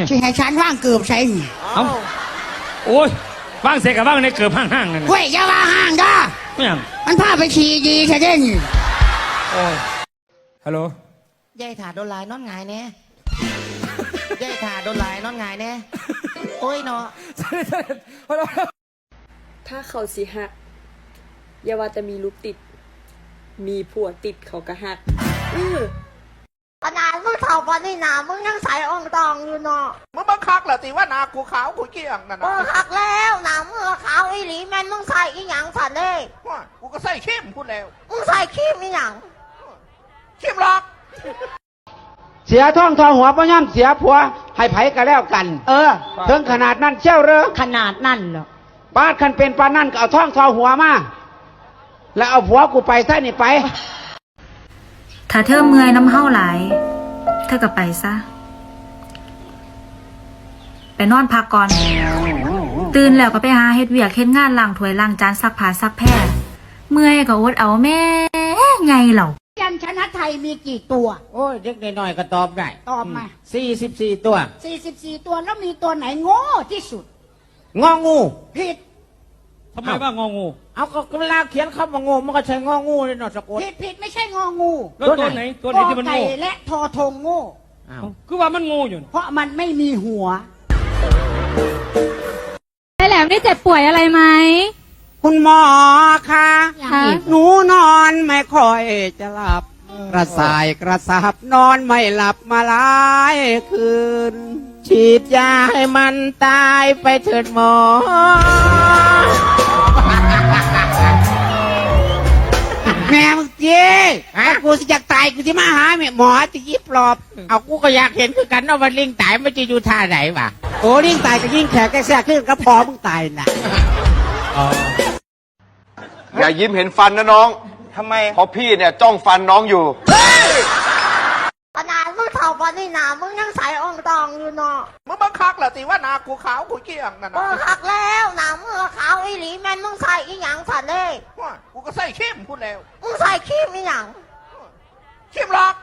เนี่ยที่ให้ฉันว่างเกือบใส่นี่เอ้าโอ้ยว่างเสกกับว่างในเกือบห้างๆนั่นน่ะเว้ยอย่าว่าห่างด้าไม่ยังมันพาไปขี่ดีใช่เด่นโอ้ยฮัลโหลยายถาโดนลายนอนหงายแน่ยายถาโดนลายนอนหงายแน่โอ้ยเนาะถ้าเขาสิหักอย่าว่าจะมีลูกติด มีผัวติดเขาก็หักเออขนา ดมึงเท่าปานนี่นามึงยังใส่อ่องตองอยู่เนาะมึงบังคักเหรอตีว่านากูขาวกูเกี้ยงนั่นเอนะอหักแล้วหนามึงขาวอีหลีแม่นมึงใส่อีหยังสันเด้ว่ากูก็ใส่เข้มพูดแล้วมึงใส่ครีมอีหยังเข้มหรอกเสียท่องทองหัวพ่อย่ำเสียผัว ให้ไผก็แล้วกัน เออถึงขนาดนั้นเชี่ยวเหรอขนาดนั่นเหรอปาดคันเป็นปานนั่นก็เอาท่องทองหัวมาแล้วเอาผัวกูไปซะนี่ไป ถ้าเธอเมื่อยน้ำเห้าหลาย เธอก็ไปซะ ไปนอนพักก่อน ตื่นแล้วก็ไปหาเฮ็ดเวียกเฮ็ดงานล้างถ้วยล้างจานซักผ้าซักแพร่เมื่อยก็อดเอาแม่ไงเหล่ายันชนะไทยมีกี่ตัว โอ้ยเด็กน้อยๆก็ตอบได้ตอบมาสี่สิบสี่ตัว 44 ตัวแล้วมีตัวไหนโง่ที่สุด งองูผิด ทำไมว่างองูเอาก็เวลาเขียนคำว่างูมันก็ใช้งองูเลยเนาะสะกดผิดผิดไม่ใช่งองูแล้วตัวไหนตัวไหนที่มันกอไก่โง่และทอทงโง่อ้าวคือว่ามันงูอยู่น่ะเพราะมันไม่มีหัวไอแหลมได้เจ็บป่วยอะไรไหมคุณหมอคะคะหนูนอนไม่ค่อยจะหลับ กระสายกระสับนอนไม่หลับมาหลายคืน ฉีดยาให้มันตายไปเถิดหมอ กูสิอยากตายกูจะมาหาแม่หมอจะยิบปลอบ เอากูก็อยากเห็นคือกันว่าลิงตายมันจะอยู่ท่าไหนวะโอ้ลิงตายก็ยิ่งแขกแกแซกขึ้นก็พอมึงตายน่ะอย่ายิ้มเห็นฟันนะน้อง ทำไมเพราะพี่เนี่ยจ้องฟันน้องอยู่ ขนาดมึงเท่าปานนี่นามึงยังใส่อ่องตองอยู่เนาะมึงบังคักเหรอตีว่านากูขาวกูเกี้ยงนั่นเอนะอหักแล้วหนามึงขาวอีหลีแม่นมึงใส่อีหยังสันเด้ว่ากูก็ใส่เข้มพูดแล้ว มึงใส่ครีมอีหยัง เข้มหรอก